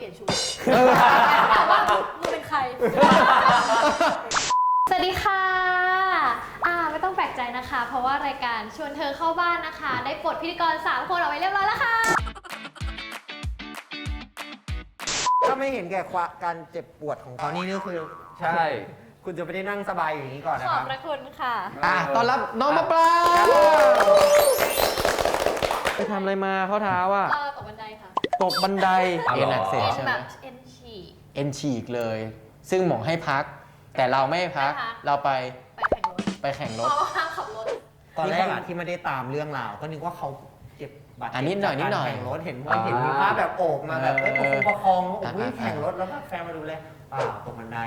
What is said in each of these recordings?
เปลี่ยนชุดถามว่ามึงเป็นใคร สวัสดีค่ะอ่าไม่ต้องแปลกใจนะคะ เพราะว่ารายการชวนเธอเข้าบ้านนะคะ ได้ปลดพิธีกร3คนออกไปเรียบร้อยแล้วค่ะ ถ้าไม่เห็นแก่ความการเจ็บปวดของเขานี่นี่คือใช่ คุณจะไม่ได้นั่งสบายอยู่อย่างนี้ก่อนนะขคอบรับพระคุณค่ะ อะต้อนรับน้องมะปรางไปทำอะไรมาข้อเท้าอะก็ตกบันไดค่ะ ตกบันไดเอาเหรอ เอ็นอักเสบเป็นใช่ไหแบมบเอ็นฉีก เอ็นฉีกเลย ซึ่งหมอให้พัก แต่เราไม่ให้พัก ไม่พัก เราไปไปแข่งรถไปแข่งรเพถราะว่าห้ามขับรถ ตอนแรกอะที่ไม่ได้ตามเรื่องราว ก็นึกว่าเขาเจ็บบาดเจ็อะนิดหน่อยจากนิดหน่อยการแข่งรถเห็นอ่าเห็นมีภาพแบบโอบมาแบบเอ้ยเอประอคองประคองโอ้ยอ่า แข่งรถแล้วก็แฟนมาดูเลย เปล่าตกบันได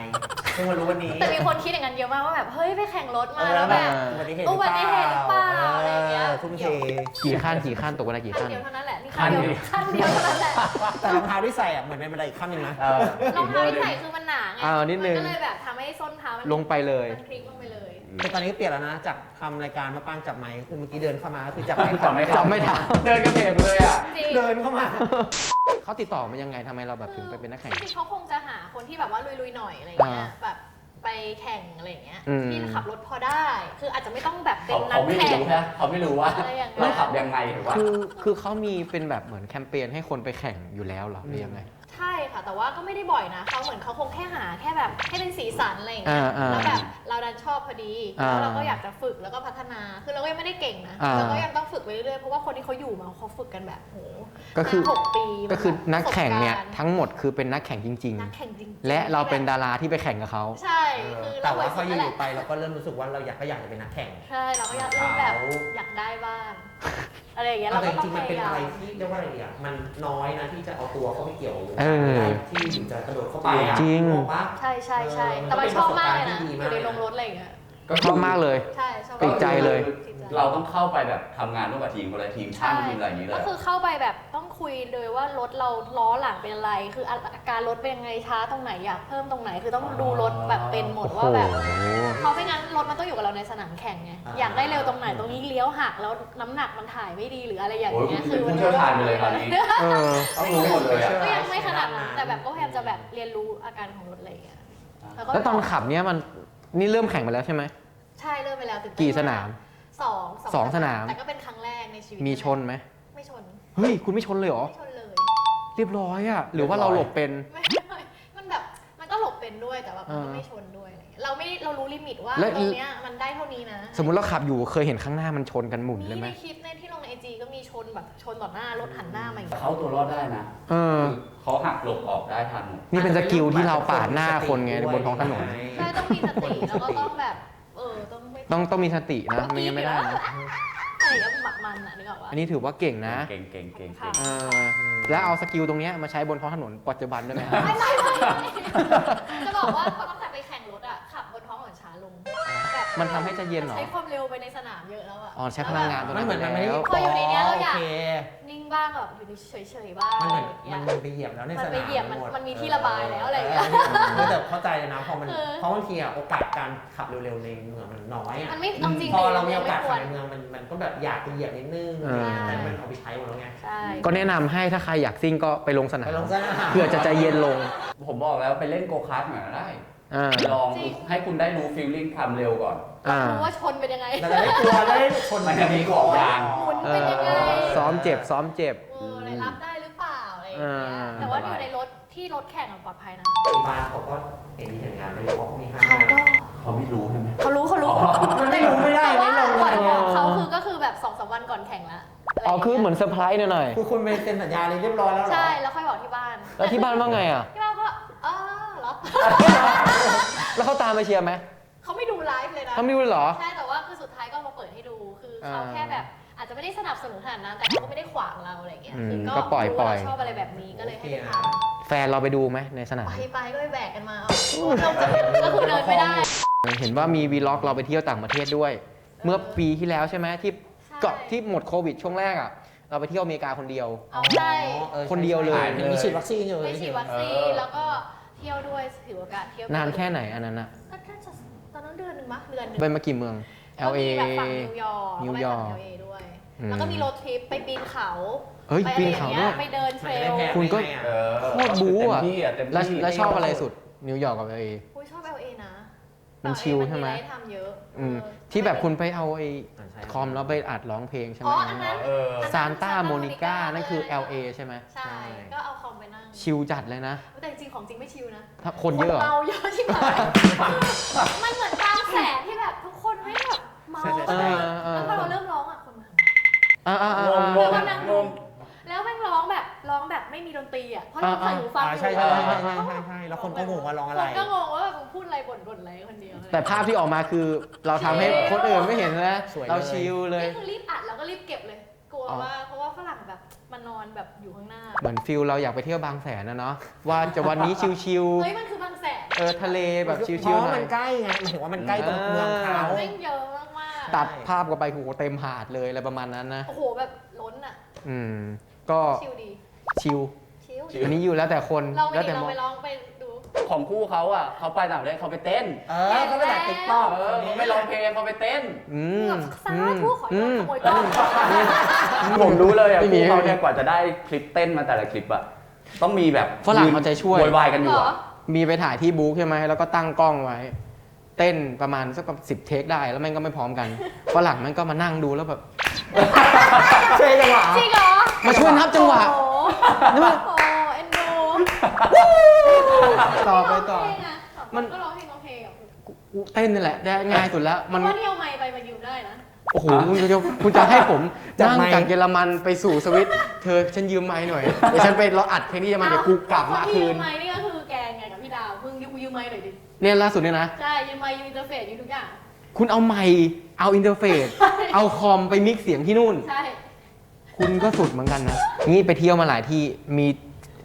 เพิ่งมารู้วันนี้แต่มีคนคิดอย่างนั้นเยอะมากว่าแบบเฮ้ยไปแข่งรถเอมาอแล้แล้ววแบแบบบอุบัติเหตุอุบัติเหตุหรือเปล่าอะไรอย่างเงี้ยทุ่มเทกี่ขั้นกี่ขั้นตกบันไดกี่ขั้นขั้นเดียวเท่านั้นแหละนี่ขั้นเดียวขั้นเดียวเท่านั้นแหละแต่รองเท้าที่ใส่อะเหมือนเป็นบันไดอีกขั้นหนึ่งนะเออรองเท้าที่ใส่คือมันหนาไงอ่านิดนึงมัก็เลยแบบทำให้ส้นเท้ามันลงไปเลยมันคลิกลงไปเลยแต่ตอนนี้ก็เปลี่ยนแล้วนะจากทำรายการมาป้างจับไม้คือเมื่อกี้เดินเข้ามาก็คือจับไม้จำไม่จำไม่ทันเดินกระเพกเลยอะจริงเดินเข้ามา เขาติดต่อมายังไงทำไมเราแบบถึงไปเป็นนักแข่ง จริงๆเขาคงจะหาคนที่แบบว่าลุยๆหน่อยอะไรอย่างเงี้ยอ่าแบบไปแข่งอะไรอย่างเงี้ยอืม ที่ขับรถพอได้ คืออาจจะไม่ต้องแบบเป็นเขานัเขากไม่แข่ง รู้นะเขาไม่รู้ว่าอะไรอย่างเงี้ย เราขับยังไงหรือว่า คือคือเขามีเป็นแบบเหมือนแคมเปญให้คนไปแข่งอยู่แล้วเหรอหรือยังไง ใช่ค่ะ แต่ว่าก็ไม่ได้บ่อยนะเขาเหมือนเขาคงแค่หาแค่แบบให้เป็นสีสันอะไรอย่างเงี้ยอ่าอ่า แล้วแบบ เราดันชอบพอดีอ่าแล้วเราก็อยากจะฝึกแล้วก็พัฒนา คือเราก็ยังไม่ได้เก่งนะอ่าเราก็ยังต้องฝึกไปเรื่อยๆเพราะว่าคนที่เขาอยู่มาเขาฝึกกันแบบโหก็คือห้าหกปีก็คือนักแข่งเนี่ยประสบการณ์ทั้งหมดคือเป็นนักแข่งจริง นักแข่งจริงๆและเราเป็นดาราที่ไปแข่งกับเขา ใช่คือแต่เราว่าเคเขายอฝึกนั่นแหยู่ละๆไปเราก็เริ่มรู้สึกว่าเราอยากก็อยากจะเป็นนักแข่ง ใช่เราก็อยากเริ่มแบบอยากได้บ้าง อะไรอย่างเงี้ยเราแต่ก็จต้อริงงๆพมันเป็นยายาอะมไรที่เรียกว่าอะไรดีอะมันน้อยนะที่จะเอาตัวเข้าไปเกี่ยวเออที่อยู่จะกระโดดเข้าไปอะจริง บอกว่าใช่ใช่ใช่เออแต่มันชอบมากเลยนะมันเป็นประสบการณ์ที่ดีอมากยู่ในโรงรถอะไรอย่างเงี้ยชอบมากเลย ใช่ชอบติดใจ เลยติดใจ เราต้องเข้าไปแบบทำงานร่วมกับทีมคนละทีมช่างทีมอะไรอย่างนี้เลก็ย คือเข้าไปแบบต้องคุยเลยว่ารถเราล้อหลังเป็นอะไร คืออาการรถเป็นยังไงช้าตรงไหนอยากเพิ่มตรงไหน คือต้องดูรถแบบเป็นหมดโอ้โหว่าแบบ เพราะไม่งั้นรถมันต้องอยู่กับเราในสนามแข่งไง อ่า อยากได้เร็วตรงไหนตรงนี้เลี้ยวหักแล้วน้ำหนักมันถ่ายไม่ดีหรืออะไรอย่างโอ้ยเงี้ย คุณคืเป็นมัผู้เชี่ยวชาญไปเลยคราวนี้ เออ ต้องรู้หมดเลยอะ ก็ยังไม่ขนาดนั้นแต่แบบก็พยายามจะแบบเรียนรู้อาการของรถอะไรอย่างเงี้ยก็แล้วตอนขับเนี้ยมันนี่เริ่มแข่งไปแล้วใช่ไหม ใช่เริ่มไปแล้วตื่นเต้นกี่สนาม สองสองสนาม แต่ก็เป็นครั้งแรกในชีวิตมีชนไหมไม่ชนเฮ้ยคุณไม่ชนเลยเหรอไม่ชนเลยเรียบร้อยอะหรือว่าเราหลบเป็นไม่ไม่มันแบบมันก็หลบเป็นด้วยแต่แบบมันก็อ่าไม่ชนด้วยอะไรเงี้ยเราไม่ได้เรารู้ลิมิตว่าแล้วตรงเนี้ยมันได้เท่านี้นะ สมมุติเราขับอยู่เคยเห็นข้างหน้ามันชนกันหมุนเลยนี่ไหมในคลิปในที่ลงในไอจีก็มีชนแบบชนต่อหน้ารถหันหน้ามาอย่างเงี้ยเขาตัวรอดได้นะเออเขาหักหลบออกได้ทันนี่เป็นสกิลที่เราปาดหน้าคนไงบนท้องถนนใช่ต้องมีสติแล้วก็ต้องแบบเออ ต้องไม่ต้องต้องมีสตินะไม่งั้นไม่ได้นะอะไรอย่างเงี้ยหมักมันอะนึกออกปะอันนี้ถือว่าเก่งนะเก่งเก่งเก่งค่ะเก่งเออแล้วเอาสกิลตรงเนี้ยมาใช้บนท้องถนนปัจจุบันได้ไหมไม่ไม่ไม่จะบอกว่าพอตั้งแต่ไปแมันทำให้ใจเย็นเหรอ ใช้ความเร็วไปในสนามเยอะแล้วอะอ๋อใช้พลังงานตรงไม่นั้นเหมือนมันไม่ได้แล้วพออยู่ในเนี้ยเราอยากโคนิ่งบ้างแบบอยู่เฉยๆบ้างมันเหมือนอะไรอย่างมันเงี้ยมันไปเหยียบแล้วในมันสนามไปเหยียบมันหดมันมีที่ระบายแล้วอะไรอย่างเงี้ย เออแต่เข้าใจเลยนะพอมันเออ เพราะบางทีอะโอกาสการขับเร็วๆในเมืองมันน้อยอะมันไม่เอาจริงพอในเรามีเมืโอองกาสไม่ควรขับในเมืองมันมันก็แบบอยากจะเหยียบนิดนึงเออ แต่มันเอาไปใช้หมดแล้วไงใช่ก็แนะนำให้ถ้าใครอยากซิ่งก็ไปลงสนาไปมลงสนามเพื่อจะใจเย็นลง ผมบอกแล้วไปเล่นโกคาร์ทหน่อยก็ได้ อ่า ลองให้คุณได้รู้ฟีลลิ่งความเร็วก่อนอ่า รู้ว่าชนเป็นยังไงแต่จะได้กลัวได้ชนมันจะมีขอบยาง หมุนเป็นยังไงซ้อมเจ็บ ซ้อมเจ็บ เอออะไรรับได้หรือเปล่าอะไรอย่างเงี้ยอ่า แต่ว่าอยู่ในรถที่รถแข่งอะปลอดภัยนะที่บ้านเขาก็เห็นมีเหตุการณ์ไม่รู้เขาก็มีห้ามเขาก็เขาไม่รู้ใช่ไหม เขารู้เขารู้อ๋อ มันไม่รู้ไม่ได้แต่ไม่ว่าลงก่อนเลยเขาคือก็คือแบบสองสามวันก่อนแข่งละะไรอ๋อย่างงี้ยคือเหมือนเซอร์ไพรส์หน่อยคือคุณไปเซ็นสัญญาเลยเรียบร้อยแล้วเหรอ ใช่แล้วค่อยบอกที่บ้าน ๆแล้วที่บ้านว่าไงอะ ที่บ้านก็เออ เหรอ แล้วเขาตามมาเชียร์ไหมเขาไม่ดูไลฟ์เลยนะ เขาไม่รู้เลยเหรอ ใช่ แต่ว่าคือสุดท้ายก็มาเปิดให้ดู คือเขาอ่าแค่แบบอาจจะไม่ได้สนับสนุนขนาดนั้น แต่เขาก็ไม่ได้ขวางเราอะไรอย่างเงี้ยอืมคือก็ปล่อยรู้ปล่ว่าอยเราชอบอะไรแบบนี้ก็เลยให้ไปทแฟนเราไปดูไหมในสนามำไปไปก็ไปแบกกันมาเอาเราจะก็คือเดินไม่ได้ เห็นว่ามีวีล็อกเราไปเที่ยวต่างประเทศด้วย เมื่อปีที่แล้วใช่ไหมที่ใช่เกาะที่หมดโควิดช่วงแรกอะเราไปเที่ยวอเมริกาคนเดียวเอาใช่ออคนเดียวเลยใช่มีฉีดวัคซีนอยู่ไปฉีดวัคซีนเออแล้วก็เที่ยวด้วยถือโอกาสเที่ยวนานแค่ไหนอันนั้นอะก็น่าจะตอนนั้นเดือนหนึ่งมะเดือนหนึ่งไปมากี่เมือง ก็ LA มีแบบฝั่งนิวยอร์กนิวยอร์กแล้วไปฝั่ง LA ด้วย อืม แล้วก็มีโรดทริปไปปีนเขาเฮ้ยไปปีอะไรนอย่าเขางเงี้ด้วยยไปเดินเทรลมันจะได้แพ้คุณก็ได้ไงอะเออโคตรบู๊อะเต็มที่อะเต็มแล้วที่แล้วชอบอะไรสุดนิวยอร์กกับเอ อุ้ยชอบ LA นะ มันชิลใช่ไหมนอะไรทำเยอะอืมเออที่แบบคุณไปเอาไอ้อ่าใช่คอมแล้วไปอัดร้องเพลงใช่ไหมอ๋ออันนั้นเออซานต้าโมนิก้านั่นคือ LA ใช่ไหมใช่ ก็เอาคอมไปนั่ง ชิลจัดเลยนะ แต่จริงๆของจริงไม่ชิลนะ ถ้าคนเยอะเหรอเมาเยอะชิบหายมันเหมือนบางแสนที่แบบทุกคนไม่แบบเมาใช่ใช่เอใช่อเออแล้วพอเราเริ่มร้องอะคนมาอ่าอ่าอ่างงอ่างง แล้วก็นั่งงงแล้วแม่งร้องแบบร้องแบบไม่มีดนตรีอะเพราะเราใส่หูฟังอ่าอยู่ใช่ใช่ใช่ใช่ใช่ใช่ใช่แล้วคนก็งงว่าร้องอะไร คนก็งงว่าแบบมึงพูดอะไรบ่นบ่นอะไรคนเดียวอะไร แต่ภาพที่ออกมาคือเราทำให้คนอื่นไม่เห็นนะสวยเลย เราชิลเลย นี่คือรีบอัดแล้วก็รีบเก็บเลย กลัวอ๋อ ว่าเพราะว่าฝรั่งแบบมันนอนแบบอยู่ข้างหน้า เหมือนฟิลเราอยากไปเที่ยวบางแสนนะเนาะว่าจะวันนี้ชิลเฮ้ยมันคือบางแสนๆเออทะเลแบบชิเพลราะๆหว่าน่อมัย นใกล้ไงหมายถึงว่ามันใกล้ตรงเมืองเขา แม่งเยอะมากตัดภาพกันไปโหเต็มหาดเลยอะไรประมาณนั้นนะ ๆโอ้โหแบบล้นอะ อืม ก็ชิลดีชิลชิลชิล อันนี้อยู่แล้วแต่คนเราไปแล้วดิแต่เรามองไปร้องไปดู ของคู่เขาอะเขาไปต่างประเทศเขาไปเต้น เออเขาไปแต่ติ๊กต็อกเออเขาไม่ร้องเพลงเขาไปเต้น อืมแบบสาอืมธุขอโดอืนมขโมยกล้อง ผมรู้เลยอะไม่มีคู่เขาเนี่ยกว่าจะได้คลิปเต้นมาแต่ละคลิปอะต้องมีแบบฝรั่งเอาใจช่วย โวยวายกันอเหรยู่ออะมีไปถ่ายที่บุ๊กใช่ไหมแล้วก็ตั้งกล้องไว้ เต้นประมาณสักสิบเทคได้แล้วแม่งก็ไม่พร้อมกันฝรั่งแม่งก็มานั่งดูแล้วแบบ ใช่จังหวะจริงเหรอมาช่วยนับจังหวะ โอ้โหนึกว่าโอ้เอ็นดูต่อไปต่อร้งเพลงะมันก็ร้องเพลงร้องเพลงอะกูเต้นนี่แหละได้ง่ายสุดแล้วเพมันราะว่าที่เอาไมค์ไปมายืมได้นะโอ้โหคุณจะคุณจะให้ผมจากนั่งไมค์ จากเยอรมันไปสู่สวิต เธอฉันยืมไม้หน่อย เดี๋ยวฉันไปเราอัดเพลงที่เยอรมันเดี๋ยวกูกลับมาคนที่คืยืนมไมค์นี่ก็คือแกไงกับพี่ดาวมึงยืมไมค์หน่อยดิ เนี่ยล่าสุดเนี่ยนะ ใช่ยืมไมค์ยืมอินเทอร์เฟซยืมทุกอย่าง คุณเอาไมค์เอาอินเทอร์เฟซเอาคอมไปมิกซ์เสียงที่นู่น ใช่ คุณก็สุดเหมือนกันนะ นี่ไปเที่ยวมาหลายที่มี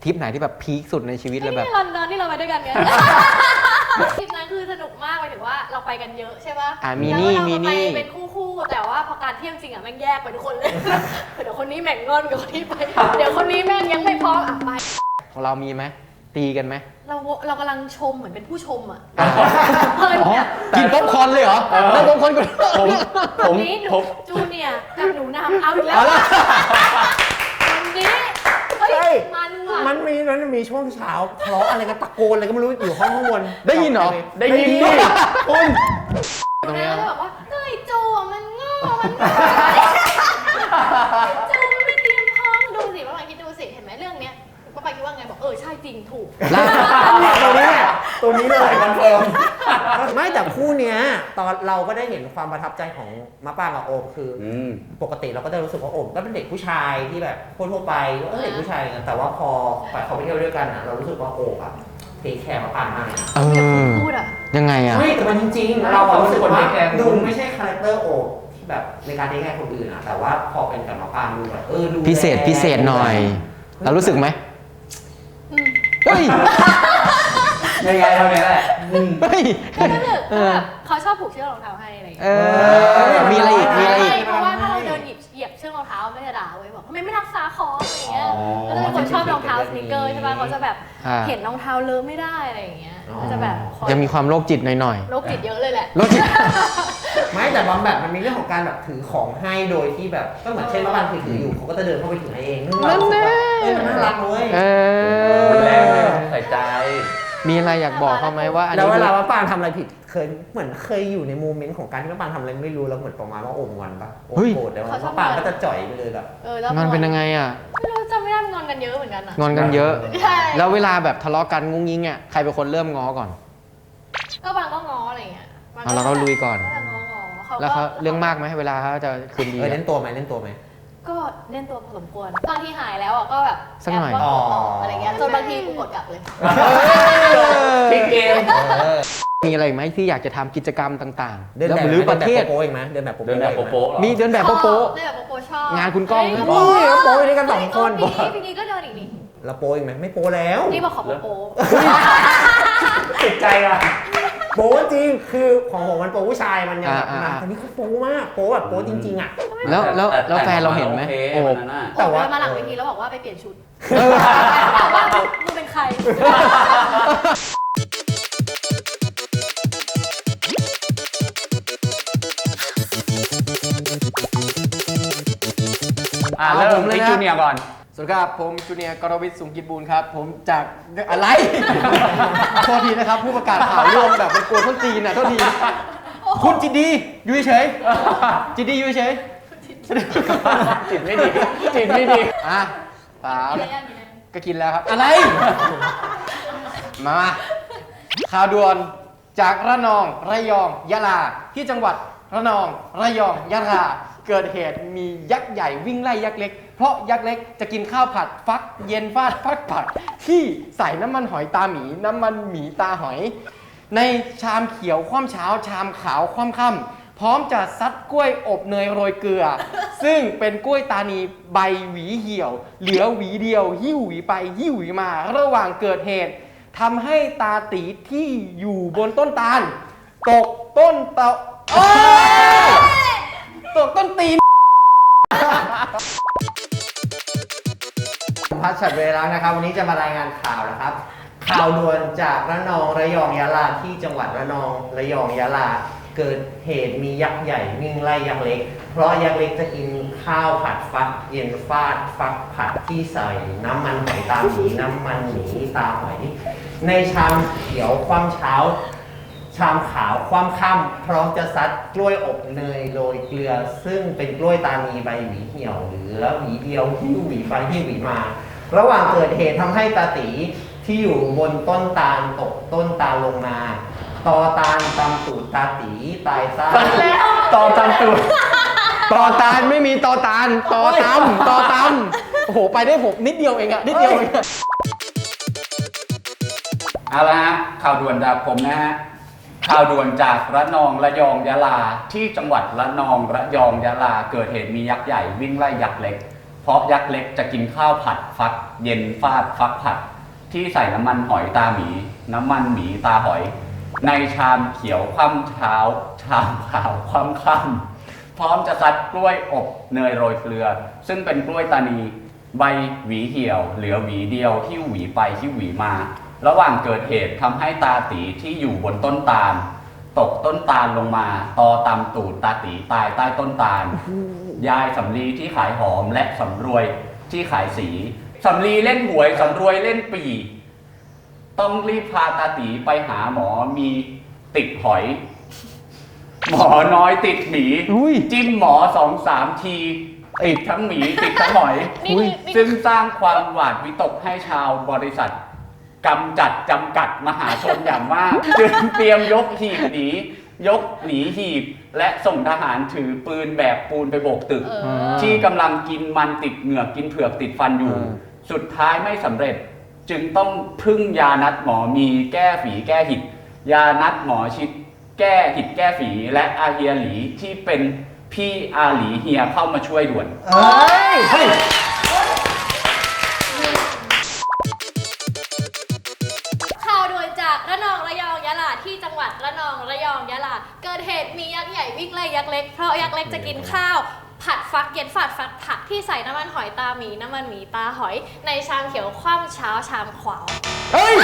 ทริปไหนที่แบบพีคสุดในชีวิตเลยแบบ นี่ลอนดอนที่เราไปด้วยกันเนี่ยทริปนั้นคือสนุกมากไปถึงว่าเราไปกันเยอะใช่ปะอะมีนี่แล้วเรามีนี่ ไปเป็นคู่ๆแต่ว่าพอการเที่ยวจริงอะแม่งแยกไปทุกคนเลย เดี๋ยวคนนี้แม่งงอนกับคนนี้ไป เดี๋ยวคนนี้แม่งยังไม่พร้อมอะไป ของเรามีไหม ตีกันไหมเราเรากำลังชมเหมือนเป็นผู้ชมอะอ่าเพลินอ๋อเนี่ยกินป๊อปคอร์นเลยเหรอแล้วป๊อปคอร์นกูผมผมนี่หนูผมจูเนียร์กับหนูนำเอาอีกแล้วเอาละวันนี้เฮ้ยใช่มันว่ะมันมีมันมีช่วงเช้าทะเลาะอะไรกันตะโกนอะไรก็ไม่รู้อยู่ห้องข้างบนได้ยินเหรอได้ยินดิคุณ ตรงเนี้ยแล้วบอกว่าเฮ้ยจูอะมันโง่มันโง่จู ริงถูก ล่าตัวนี้แหละตัวนี้เลยคอนเฟิร์มไม่แต่คู่เนี้ยตอนเราก็ได้เห็นความประทับใจของมะปรางกับโอมคืออืม ปกติเราก็จะรู้สึกว่าโอมก็เป็นเด็กผู้ชายที่แบบทั่วๆไปก็เด็กผู้ชายกันแต่ว่าพอไปเขาไปเที่ยวด้วยกันอะเรารู้สึกว่าโอมอะเทคแคร์มะปรางมากเลยนะเออพูดอะ ยังไงอะ ไม่แต่มันจริงๆ เราอะรู้สึกว่าคนเทคแคร์คุณดูไม่ใช่คาแรคเตอร์โอมที่แบบในการเทคแคร์คนอื่นอะแต่ว่าพอเป็นกับมะปรางดูแบบเออดูพิเศษพิเศษหน่อย เรารู้สึกไหมอืม เฮ้ยยังไงเท่านี้แหละอืม เฮ้ย ก็คือแบบเขาชอบผูกเชือกรองเท้าให้อะไรอย่างเงี้ยอมีอะไรอีก มีอะไรอีก ใช่เพราะว่าถ้าเราเดินหยิบ เหยียบเชือกรองเท้าไม่จะด่าเว้ยบอกทำไมไม่รักษาคออะไรอย่างเงี้ยอ๋อแล้วเป็นคนชอบรองเท้าสนิเกอร์ใช่ป่ะเขาจะแบบอ่า เห็นรองเท้าเลอะไม่ได้อะไรอย่างเงี้ยอ๋อเขาจะแบบคอยยังมีความโรคจิตหน่อยโรคจิตเยอะเลยแหละ ๆโรคจิต ไม่แต่บางแบบมันมีเรื่องของการแบบถือของให้โดยที่แบบก็เหมือนเช่นว่าบางทีถืออยู่เขาก็จะเดินเข้าไปถือให้เองซึ่งเรารู้สึกว่าเออมันน่ารักเลยเอแรงอใส่ใจ มีอะไรอยากบอกเขาไหมว่าอันแล้วนี้เวคือลาว่าปางทำอะไรผิด เคยเหมือนเคยอยู่ในโมเมนต์ของการที่ว่าปางทำอะไรไม่รู้แล้วเหมือนประมาณว่าโอมงอนปะโอมโกรธแล้วว่าปางก็จะจ่อยไปเลยแบบ เออแล้วมันเป็นยังไงอะไม่รู้จำไม่ได้มันงอนกันเยอะเหมือนกันอะงอนกันเยอะ ใช่แล้วเวลาแบบทะเลาะกันงุ้งยิงอะใครเป็นคนเริ่มง้อก่อน ก็บางก็ง้ออะไรอย่างเงี้ยบงเอาเราก็ลุยก่อน ก็จะง้อง้อเขาก็แล้วเขาเรื่องมากไหมเวลาเขาจะคืนดีเอออะ เล่นตัวไหมเล่นตัวไหม ก็เล่นตัวพอสมควรบางทีหายแล้วอะก็แบบสักหน่อย แบว่าอ๋อออกอะไรเงี้ยจนบางทีกูกดกลับเลย พลิกเกมมีอะไรอีกไหมที่อยากจะทำกิจกรรมต่างๆเดินแล้วแบบหรือประเทศโป๊ะเองไหมเดินแบบโป๊ะเดินแบบโป๊ะๆเหรอ มีเดินแบบโป๊ะ ชอบเล่นแบบโป๊ะๆชอบงานคุณก้องเฮ้ยคุณนี่ก็โป๊ะอยู่ด้วยกันสองคนเปีนี้ปีนี้ก็เดินอีกนี่เราโป๊ะเองไหมไม่โป๊ะแล้ว นี่บอกขอโป๊ะติดใจอะ โป๊ะจริงคือของผมมันโป๊ะผู้ชายมันยังแบบอ่าอ่า แต่นี่เขาโป๊ะมากโป๊ะแบบโป๊ะจริงๆอะๆแล้วแล้วแล้วแฟนเราเห็นไหมโอเคโอ้วันนั้นน่ะแต่ว่าเดินมาหลังเวทีแล้วบอกว่าไปเปลี่ยนชุดเออบอกว่ามึงเป็นใคร อ่าเอาเริ่ผมมเลยบิ๊กนะจูเนียร์ก่อน สวัสดีครับผมจูเนียร์กรวิทย์สุงกิจบูลครับ ผมจากอะไร โทษทีนะครับ ผู้ประกาศข่าวร่วมแบบเป็นกลัวต้นตีนอะโทษที คุณจิตดีอยู่เฉยๆจิตดีอยู่เฉยจิตไม่ดีจิตไม่ดีๆอะสามอะไรอย่างเงี้ยก็กินแล้วครับ อะไร มา ข่าวด่วนจากระนองระยองยะลาที่จังหวัดระนองระยองยะลาเกิดเหตุมียักษ์ใหญ่วิ่งไล่ยักษ์เล็ก เพราะยักษ์เล็กจะกินข้าวผัดฟักเย็นฟาดฟักผัด ที่ใส่น้ำมันหอยตาหมี น้ำมันหมีตาหอย ในชามเขียวคว่ำเช้าชามขาวคว่ำค่ำพร้อมจะซัดกล้วยอบเนยโรยเกลือ ซึ่งเป็นกล้วยตานีใบหวีเหี่ยว เหลือหวีเดียว หิ้วหวีไปหิ้วหวีมา ระหว่างเกิดเหตุทำให้ตาตีที่อยู่บนต้นตาล ตกต้นเตาโอ้ยตกต้นตีน พัชชัดเวลานะครับ วันนี้จะมารายงานข่าวนะครับ ข่าวด่วนจากระนองระยองยะลาที่จังหวัดระนองระยองยะลา เกิดเหตุมียักษ์ใหญ่วิ่งไล่ยักษ์เล็ก เพราะยักษ์เล็กจะกินข้าวผัดฟักเย็นฟาดฟักผัดที่ใส่น้ำมันหอยตาหมีน้ำมันหมีตาหอยในชามเขียวคว่ำเช้าชามขาวคว่ำค่ำพร้อมจะซัดกล้วยอบเนยโรยเกลือ ซึ่งเป็นกล้วยตานีใบหวีเหี่ยว เหลือหวีเดียวที่หวีไปที่หวีมา ระหว่างเกิดเหตุทำให้ตาตีที่อยู่บนต้นตาลตกต้นตาลลงมา ตอตาลตำตูดตาตีตายซะต่อตามตัวต่อตาลไม่มีต่อตาลต่อตำต่อตำโอ้โหไปได้ผมนิดเดียวเองอะนิดเดียวเองอะเอาละฮะข่าวด่วนจากผมนะฮะข่าวด่วนจากระนองระยองยะลาที่จังหวัดระนองระยองยะลา เกิดเหตุมียักษ์ใหญ่วิ่งไล่ยักษ์เล็กเพ ราะยักษ์เล็กจะกินข้าวผัดฟัก เย็นฟาดฟักผัด ที่ใส่น้ำมันหอยตาหมี น้ำมันหมีตาหอย ในชามเขียวคว่ำเช้า ชามขาวคว่ำค่ำพร้อมจะซัดกล้วยอบเนยโรยเกลือ ซึ่งเป็นกล้วยตานีใบหวีเหี่ยว เหลือหวีเดียวที่หวีไปที่หวีมา ระหว่างเกิดเหตุทำให้ตาตีที่อยู่บนต้นตาล ตกต้นตาลลงมา ตอตำตูดตาตีตายใต้ต้นตาล ยายสำลีที่ขายหอมและสำรวยที่ขายสีสำลีเล่นหวยสำรวยเล่นปี ต้องรีบพาตาตีไปหาหมอมีติดหอย หมอน้อยติดหมีอุ้ย จิ้มหมอสองสามที ติดทั้งหมีติดทั้งหอย นี่อุ๊ย นี่ซึ่งสร้างความหวาดวิตกให้ชาวบริษัทกำจัดจำกัดมหาชนอย่างมาก จึงเตรียมยกหีบหนี ยกหนีหีบและส่งทหารถือปืนแบบปูนไปโบกตึก เออ ที่กำลังกินมันติดเหงือกกินเผือกติดฟันอยู่อืมสุดท้ายไม่สำเร็จ จึงต้องพึ่งยานัดหมอมีแก้ฝีแก้หิด ยานัดหมอชิดแก้หิดแก้ฝีและอาเฮียหลีที่เป็นพี่อาหลีเฮียเข้ามาช่วยด่วน เอ้ยเฮ้ย เกิดเหตุมียักษ์ใหญ่วิ่งไล่ยักษ์เล็ก เพราะยักษ์เล็กจะกินข้าว ผัดฟักเย็นฝาดฟักผักที่ใส่น้ำมันหอยตาหมีน้ำมันหมีตาหอย ในชามเขียวคว่ำเช้าชามขวาวเฮ้ย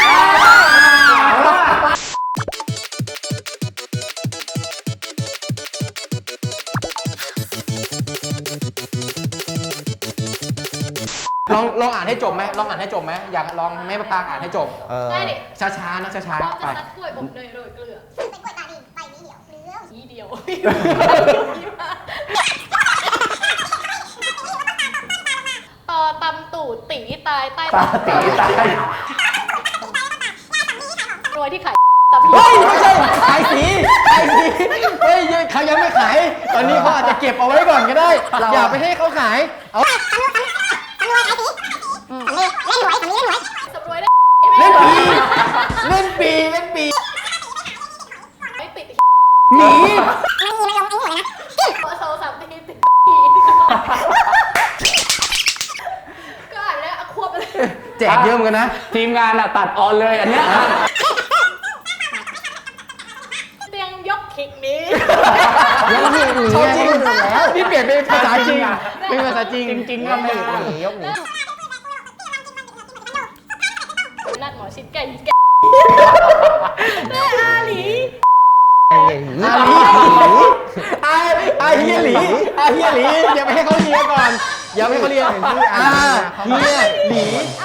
ลองลองอ่านให้จบไหมลองอ่านให้จบไหมอยากลองให้ปากกาอ่านให้จบ เออได้ดิช้าๆนะช้าพร้อมๆจะไปซัดกล้วยอบเนยโรยเกลือ ทีเดียวต่อตำตูดตีตายใต้ตาตีตายรวยที่ขายตะพีเฮ้ยไม่ใช่ขายสีขายสีเฮ้ยเขายังไม่ขาย ตอนนี้เขาอาจจะเก็บเอาไว้ก่อนก็ได้ อย่าไปให้เขาขาย เอาสำรวยได้เล่นปีเล่นปีเล่นปีไม่ติดหนี โซสามตีติดก็อ่านแล้วอะควบไปเลย แจกเยอะเหมือนกันนะ ทีมงานอะตัดออนเลยอันเนี้ยเตียงยกขิกนี้ยังไม่หนีชอบจริงสุดแล้วนี่เปลี่ยนเป็นภาษาจริงเป็นภาษาจริงจริงๆก็ไม่หนียกหนีนัดหมอชิดไก่แกแม่อาหลีอาลีอาอาเฮียหลีอาเฮียหลีอย่าไปให้เขาเลียก่อนยังไม่เขาเรียกเป็นพี่อาอ่าลีเฮียหลี อ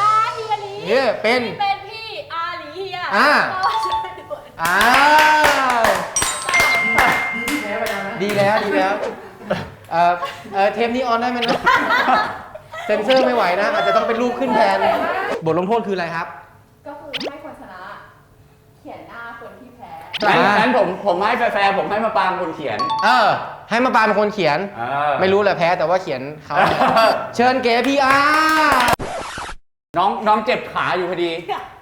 าเฮียลีเฮียเป็นนี่เป็นพี่อาหลีเฮียอ่าเราช่วยด้วยอ้าวดีแล้วดีแล้วเอ่อเอ่อเทปนี้ออนได้ไหมนะเซนเซอร์ไม่ไหวนะ อาจจะต้องเป็นรูปขึ้นแทน บทลงโทษคืออะไรครับ ก็คือให้คนชนะ เขียนหน้าคนที่แพ้ งั้นอ่า งั้นผมผมให้แฟร์ๆผมให้มาปางคนเขียนเออ ให้มาปาเป็นคนเขียน เออ ไม่รู้แหละแพ้แต่ว่าเขียนเขา เชิญเก๋พี่อา น้องน้องเจ็บขาอยู่พอดี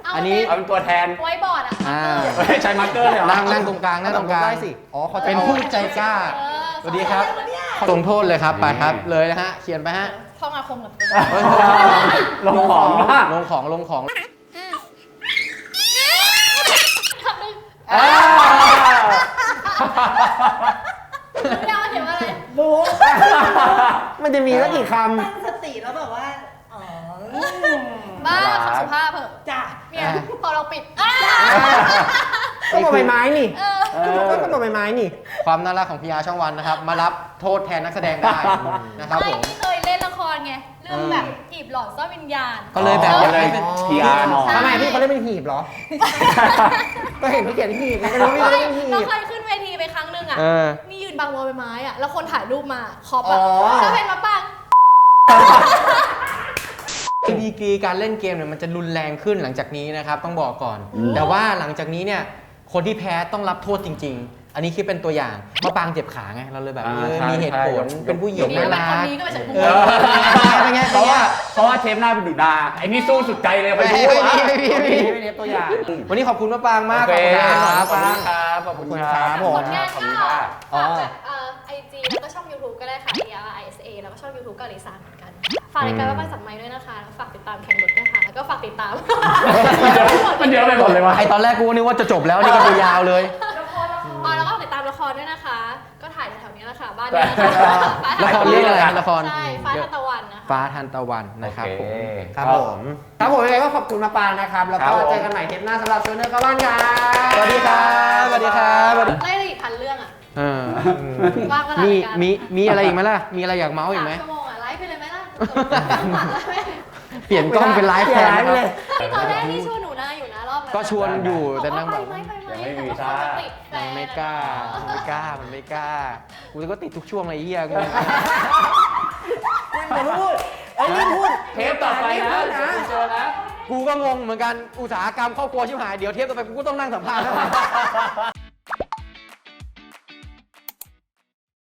เอาอันนี้ เอาเป็นตัวแทน ไว้บอร์ดอะอ่าเฮ้ยใช้มาร์กเกอร์เลยเหรอนั่งนั่งตรงกลางนั่งตรงกลางได้สิอ๋อเขาจะเป็นผู้ใจกล้า เออสวัสดีครับ ลงโทษเลยครับไปครับเลยนะฮะเขียนไปฮะท่องอาคมกับเฮ้ยลงของมาก ลงของลงของทำได้อ่าไม่เอาเขียนว่าอะไร รู้มันจะมีสักกี่คตั้งสติแล้วแบบว่าอ๋อ บ้าคำสุภาพเถอะจ้ะเนี่ยพอเราปิดอ้าำก็บอกใบไม้นี่เออก็ก็บอกใบไม้นี่ ความน่ารักของพีอาช่องวันนะครับ มารับโทษแทนนักแสดงได้นะครับไม่ผมเคยเล่นละครไงเรื่องแบบจีบหลอดซ่อนวิญญาณ ก็เลยแบบอ๋ออยากเลยให้เป็น PR หน่อย ทำไมพี่เขาเล่นเป็นหีบเหรอ ก็เห็นเขาเขียนหีบไงก็รู้ว่าไม่เขาเล่นเป็นหีเราบ เคยขึ้นเวทีไปครั้งหนึ่งอะ เออ นี่ยืนบังวอลใบไม้อะ แล้วคนถ่ายรูปมา คอปอ๋อะอแล้วเป็นมาปัง ดีกรีการเล่นเกมเนี่ยมันจะรุนแรงขึ้นหลังจากนี้นะครับต้องบอกก่อนอืมแต่ว่าหลังจากนี้เนี่ยคนที่แพ้ต้องรับโทษจริง ๆ อันนี้คิดเป็นตัวอย่างมะปางเจ็บขาไงเราเลยแบบอ่าเออใช่มีเหตุผลใช่เป็นผู้หญิงนี่น่าเป็นรัคนก นี้ก็ไม่ใช่กูเออเป็นไงเพราะว่าเพราะว่าเทปหน้าเป็นดุดาไอ้นี่สู้สุดใจเลยไปดูไม่วะมีไม่มีไม่มี ไม่ได้ตัวอย่างวันนี้ขอบคุณมะปางมากโอเคขอบคุณคครัรับบขอบคุณขอบคุณคครัรับบผมผลงานขอบก็คุณค่ะอ๋อฝากแบบเอ่อไอจีแล้วก็ช่อง YouTube ก็ได้ค่ะ E R I S A แล้วก็ช่อง YouTube เกาหลีซานเหมือนกันฝากรายการว่าบ้านสัมไมด้วยนะคะแล้วฝากติดตามแข่งรถด้วยค่ะ แล้วก็ฝากติดตาม มันเยอะไปหมดเลยวะไอตอนแรกกูนึกว่าจะจบแล้วนี่ก็ยาวเลย อ๋อแล้วก็ติดตามละครด้วยนะคะ ก็ถ่ายแถวๆนี้แหละค่ะบ้านนี้นะคะละครเรื่องอะไรละคร ใช่ฟ้าทันตะวันนะคะ ฟ้าทันตะวันนะครับผมครับผม ครับผมยังไงก็ขอบคุณมาปางนะครับ แล้วครัก็บผม เจอกันใหม่เทปหน้าสำหรับโซนเนอร์กับบ้านกันสวัสดีครับสวัสดีครับสวัสดีไล่ได้อีกพันเรื่องอะเออว่างเวลามีรายการมีมีอะไรอีกไหมล่ะ มีอะไรอยากเมาส์อีกไหม สามชั่วโมงอะไลฟ์ไป เลยไหมล่ะเปลี่ยนกล้องเป็นไลฟ์แทนนะครับ ตอนแรกที่ชวนหนูนาอยู่นะรอบนั้นก็ชวนอยู่บแต่อกนั่ว่างไปแบบไหมไปไหมยังไม่มีแต่ว่าเขาติดแฟมันนไม่กล้า มันไม่กล้า มันไม่กล้า กูก็ติดทุกช่วงเลยไอ้เฮียกูอย่าพูดไอ้ยนี่พูดเทปต่อไปนะเดี๋ยวคุณเจอนะ กูก็งงเหมือนกัน อุตสาหกรรมครอบครัวชิบหาย เดี๋ยวเทปต่อไปกูก็ต้องนั่งสัมภาษณ์